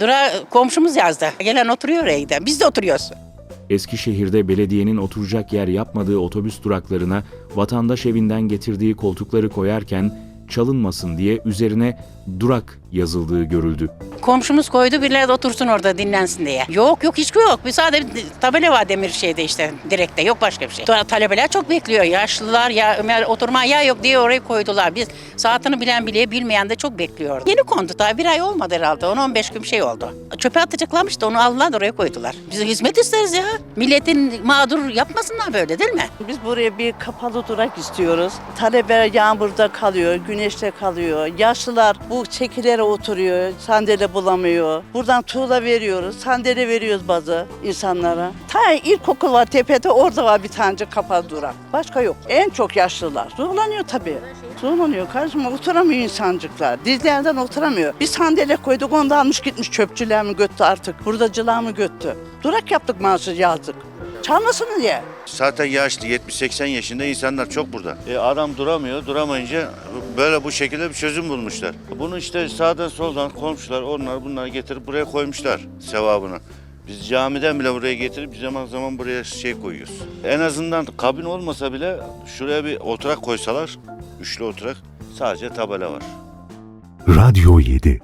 Dura komşumuz yazdı. Gelen oturuyor giden. Biz de oturuyoruz. Eskişehir'de belediyenin oturacak yer yapmadığı otobüs duraklarına vatandaş evinden getirdiği koltukları koyarken çalınmasın diye üzerine durak yazıldığı görüldü. Komşumuz koydu birileri otursun orada dinlensin diye. Yok yok hiç yok. Bir sadece bir tabela var demir şeyde işte direkte yok başka bir şey. Ta- Talebeler çok bekliyor. Yaşlılar ya Ömer oturma ya yok diye orayı koydular. Biz saatini bilen bile bilmeyen de çok bekliyor. Yeni kondu daha bir ay olmadı herhalde. 10-15 gün şey oldu. Çöpe atacaklarmış da onu aldılar oraya koydular. Biz hizmet isteriz ya. Milletin mağdur yapmasınlar böyle değil mi? Biz buraya bir kapalı durak istiyoruz. Talebeler yağmurda kalıyor, güneşte kalıyor. Yaşlılar bu çekilere oturuyor, sandalye bulamıyor. Buradan tuğla veriyoruz, sandalye veriyoruz bazı insanlara. Ta ilkokul var tepede, orada var bir tane kapalı durak. Başka yok. En çok yaşlılar. Zorlanıyor tabii. Zorlanıyor kardeşim, oturamıyor insancıklar. Dizlerden oturamıyor. Bir sandalye koyduk, onu da almış gitmiş çöpçüler mi göttü artık, hurdacılar mı göttü. Durak yaptık maaşı yazdık. Çalmasın diye. Zaten yaşlı 70-80 yaşında insanlar çok burada. E, adam duramıyor. Duramayınca böyle bu şekilde bir çözüm bulmuşlar. Bunu işte sağdan soldan komşular onlar bunlar getirip buraya koymuşlar sevabını. Biz camiden bile buraya getirip zaman zaman buraya şey koyuyoruz. En azından kabin olmasa bile şuraya bir oturak koysalar, üçlü oturak sadece tabela var. Radyo 7